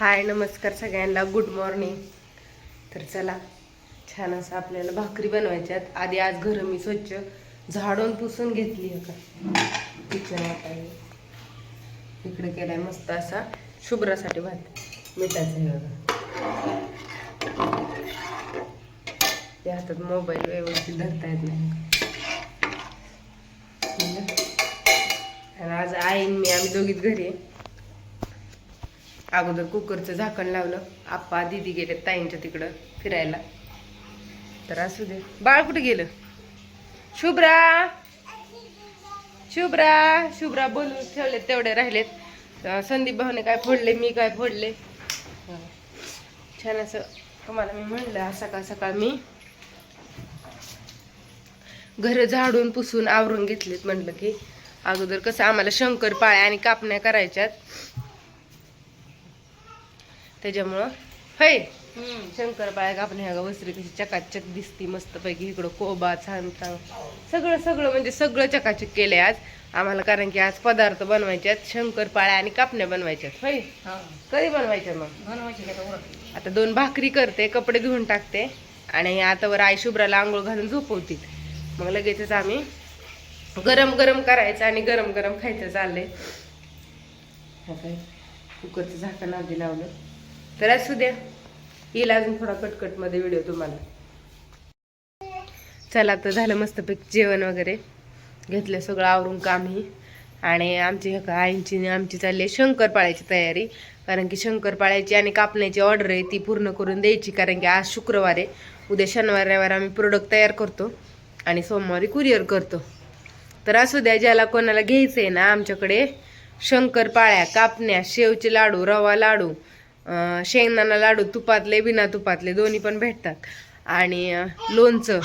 हाय नमस्कार सगळ्यांना. Good morning तर चला छान असं आपल्याला भाकरी बनवायच्यात आधी आज घरं मी स्वच्छ झाडून पुसून घेतली आहे का? किचन आता हे. इकडे केलाय मस्त असा शुभ्रासाठी भात. मिठाचा हे बघा. त्या हातात मोबाईल व्यवस्थित धरता येत नाही. आज आईन मी आम्ही दोघीच घरी आहे. अगोदर कुकरचं झाकण लावलं. आप्पा दिदी गेले ताईंच्या तिकडं फिरायला. तर असू दे. बाळ कुठे गेलं? शुभ्रा! शुभ्रा! शुभ्रा बोलून ठेवले तेवढे राहिलेत. संदीप भाऊने काय फोडले मी काय फोडले? छान असं तुम्हाला मी म्हणलं सकाळ सकाळ मी घर झाडून पुसून आवरून घेतलेत म्हटलं की अगोदर कसं आम्हाला शंकर पाळ्या आणि कापण्या करायच्यात. त्याच्यामुळं. होय. शंकर पाळ्या कापण्या ह्या वस्त्री कशी चकाचक दिसती मस्तपैकी इकडं कोबा छान छान. सगळं सगळं म्हणजे सगळं चकाचक केलंय आज. आम्हाला कारण की आज पदार्थ बनवायच्यात शंकर पाळ्या आणि कापण्या बनवायच्यात होय. कधी बनवायच्या मग? आता दोन भाकरी करते कपडे धुवून टाकते आणि आता वर आई शुभ्राला आंघोळ घालून झोपवते. मग लगेचच आम्ही गरम गरम करायचं आणि गरम गरम खायचं चाललंय. कुकरचं झाकण आधी लावलं. तर असू द्या येईल अजून थोडा कटकटमध्ये व्हिडिओ तुम्हाला. चला तर झालं मस्तपैकी जेवण वगैरे. घेतलं सगळं आवरून कामही आणि आमची ह्या आईंची आमची चालली आहे शंकरपाळ्याची तयारी. कारण की शंकरपाळ्याची आणि कापण्याची ऑर्डर आहे ती पूर्ण करून द्यायची. कारण की आज शुक्रवार आहे. उद्या शनिवार रविवार आम्ही प्रोडक्ट तयार करतो. आणि सोमवारी कुरिअर करतो. तर असू द्या ज्याला कोणाला घ्यायचं आहे ना आमच्याकडे शंकरपाळ्या कापण्या शेवचे लाडू रवा लाडू शेंगदाणा लाडू तुपातले बिना तुपातले दोन्ही पण भेटतात. आणि लोणचं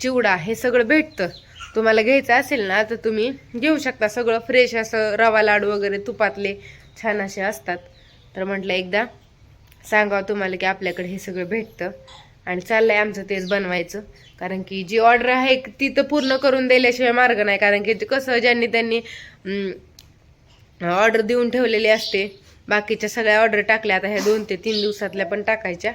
चिवडा हे सगळं भेटतं. तुम्हाला घ्यायचं असेल ना तर तुम्ही घेऊ शकता सगळं. फ्रेश असं रवा लाडू वगैरे तुपातले छान असे असतात. तर म्हटलं एकदा सांगावं तुम्हाला की आपल्याकडे हे सगळं भेटतं. आणि चाललंय आमचं तेच बनवायचं. कारण की जी ऑर्डर आहे ती तर पूर्ण करून दिल्याशिवाय मार्ग नाही. कारण की ते कसं ज्यांनी त्यांनी ऑर्डर देऊन ठेवलेली असते बाकीच्या सगळ्या ऑर्डर टाकल्या. आता ह्या दोन ते तीन दिवसातल्या पण टाकायच्या.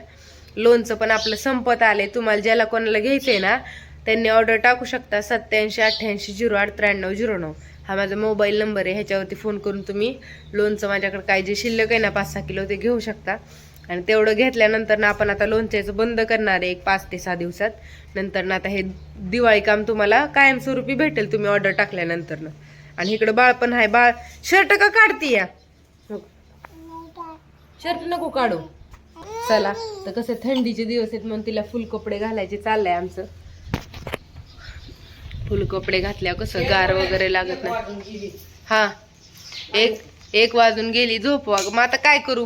लोणचं पण आपलं संपत आले तुम्हाला ज्याला कोणाला घ्यायचं आहे ना त्यांनी ऑर्डर टाकू शकता. सत्याऐंशी अठ्ठ्याऐंशी झिरो आठ त्र्याण्णव झिरो नऊ. हा माझा मोबाईल नंबर आहे. ह्याच्यावरती फोन करून तुम्ही लोणचं माझ्याकडे काय जे शिल्लक आहे ना पाच सहा किलो ते घेऊ शकता. आणि तेवढं घेतल्यानंतर ना आपण आता लोणच्याचं बंद करणार आहे एक पाच ते सहा दिवसात. नंतर ना आता हे दिवाळी काम तुम्हाला कायमस्वरूपी भेटेल तुम्ही ऑर्डर टाकल्यानंतर ना. आणि इकडं बाळ पण आहे. बाळ शर्ट का काढती या शर्ट नको काढू. चला तर कसं थंडीचे दिवस आहेत म्हणून तिला फुल कपडे घालायचे चाललंय आमचं. फुल कपडे घातल्यावर कसं गार वगैरे लागत नाही. हा एक एक वाजून गेली झोप वाग मग आता काय करू?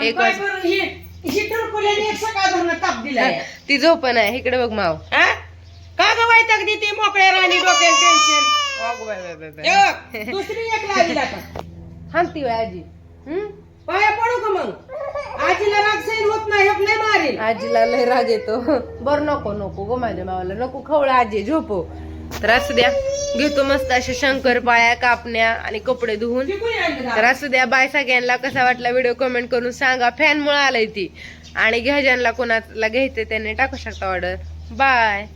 एक वाज ताप दिलाय. ती झोप नाही. इकडे बघ माव. का ग वैताग देते मोकळ्या राणी डोक्याला टेन्शन. दुसरी एक लागली आता आजी. हम्म? पाया पडू का मग? आजीला राग सैन होत नाही हक नाही मारेल आजीला लय राग येतो. बर नको नको गो माझ्या मावाला नको खवळा आजी झोपो. तर असू द्या घेतो मस्त अशा शंकर पाळ्या कापण्या आणि कपडे धुवून. तर असू द्या बाय सगळ्यांना कसा वाटला व्हिडिओ कमेंट करून सांगा. फॅन मुळे आलाय ती. आणि घ्या ज्यांना कोणाला घ्यायचं त्यांनी टाकू शकता ऑर्डर बाय